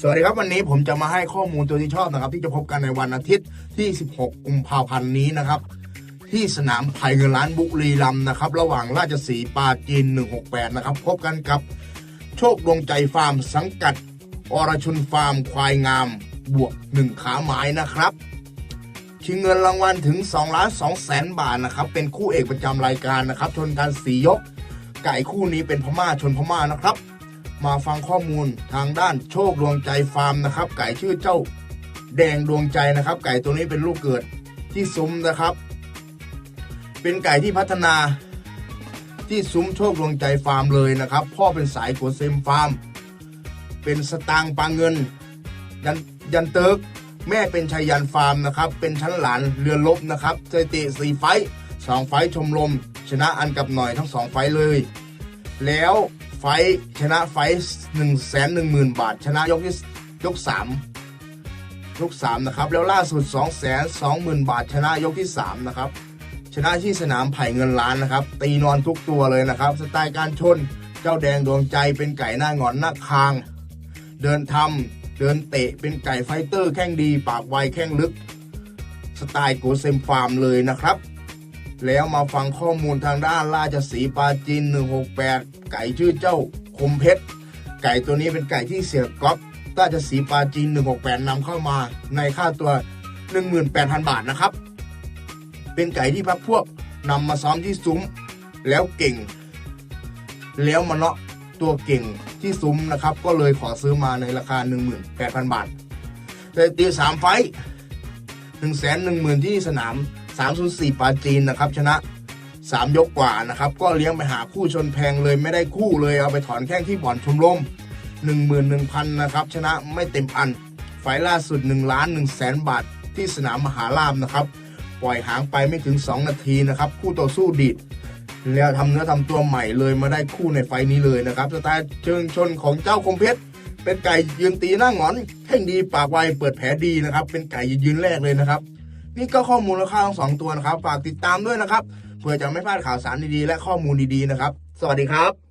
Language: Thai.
สวัสดีครับวันนี้ผมจะมาให้ข้อมูลตัวที่ชอบนะครับ ที่จะพบกันในวันอาทิตย์ที่ 16 กุมภาพันธ์นี้นะครับ ที่สนามไผ่เงินล้านบุรีรัมนะครับ ระหว่างราชสีปาจีน 168 นะครับ พบกันกับโชคดวงใจฟาร์ม สังกัดอรชุนฟาร์ม ควายงาม บวก 1 ขาหมายนะครับชิงเงินรางวัลถึง2ล้าน2แสนบาทนะครับ เป็นคู่เอกประจำรายการนะครับชนกันสียก ไก่คู่นี้เป็นพม่าชนพม่านะครับ มาฟังข้อมูลทางด้านโชคดวงใจฟาร์มนะครับ ไก่ชื่อเจ้าแดงดวงใจนะครับ ไก่ตัวนี้เป็นลูกเกิดที่ซุ้มนะครับ เป็นไก่ที่พัฒนาที่ซุ้มโชคดวงใจฟาร์มเลยนะครับ พ่อเป็นสายกัวเซมฟาร์ม เป็นสตางปางเงิน ยันยันเติร์กแม่เป็นชัยยันฟาร์มนะครับ เป็นชั้นหลานเรือลบนะครับสถิติสี่ไฟสองไฟชมรมชนะอันกับหน่อยทั้งสองไฟเลย แล้ว ฟชนะไฟหนึ่งแสนหนึ่งหมื่นบาท ชนะยกที่ยกสามยกสามนะครับแล้วล่าสุดสองแสนสองหมื่นบาท ชนะยกที่สามนะครับชนะที่สนามไผ่เงินล้านนะครับ ตีนอนทุกตัวเลยนะครับ สไตล์การชนเจ้าแดงดวงใจเป็นไก่หน้างอนหน้าคาง เดินทำเดินเตะเป็นไก่ไฟเตอร์แข้งดี ปากไวแข้งลึก สไตล์โกเซมฟาร์มเลยนะครับ แล้วมาฟังข้อมูลทางด้านราชสีปาจีน 168 ไก่ชื่อเจ้าคมเพชร ไก่ตัวนี้เป็นไก่ที่เสียก๊อฟราชสีปาจีน 168นำเข้ามาในค่าตัว 18,000 บาทนะครับ เป็นไก่ที่พักพวกนำมาซ้อมที่ซุ้ม แล้วเก่ง แล้วมาเนาะตัวเก่งที่ซุ้มนะครับ ก็เลยขอซื้อมาในราคา 18,000 บาทแต่ตีสามไฟ หนึ่งแสนหนึ่งหมื่นที่สนาม 304ปาจีนนะครับ ชนะ 3 ยกกว่านะครับ ก็เลี้ยงไปหาคู่ชนแพงเลยไม่ได้คู่เลยเอาไปถอนแข้งที่บ่อนชมรม11,000นะครับ ชนะไม่เต็มอัน ไฟล่าสุด1ล้าน1แสนบาทที่สนามมหาลามนะครับ ปล่อยหางไปไม่ถึง 2 นาทีนะครับ คู่ต่อสู้ดีดแล้วทำเนื้อทำตัวใหม่เลยมาได้คู่ในไฟนี้เลยนะครับสไตล์เชิงชนของเจ้าคมเพชร เป็นไก่ยืนตีหน้าหงอนแข่งดีปากไวเปิดแผลดีนะครับ เป็นไก่ยืนแรกเลยนะครับ นี่ก็ข้อมูลราคาทั้งสองตัวนะครับ ฝากติดตามด้วยนะครับ เพื่อจะไม่พลาดข่าวสารดีๆและข้อมูลดีๆนะครับ สวัสดีครับ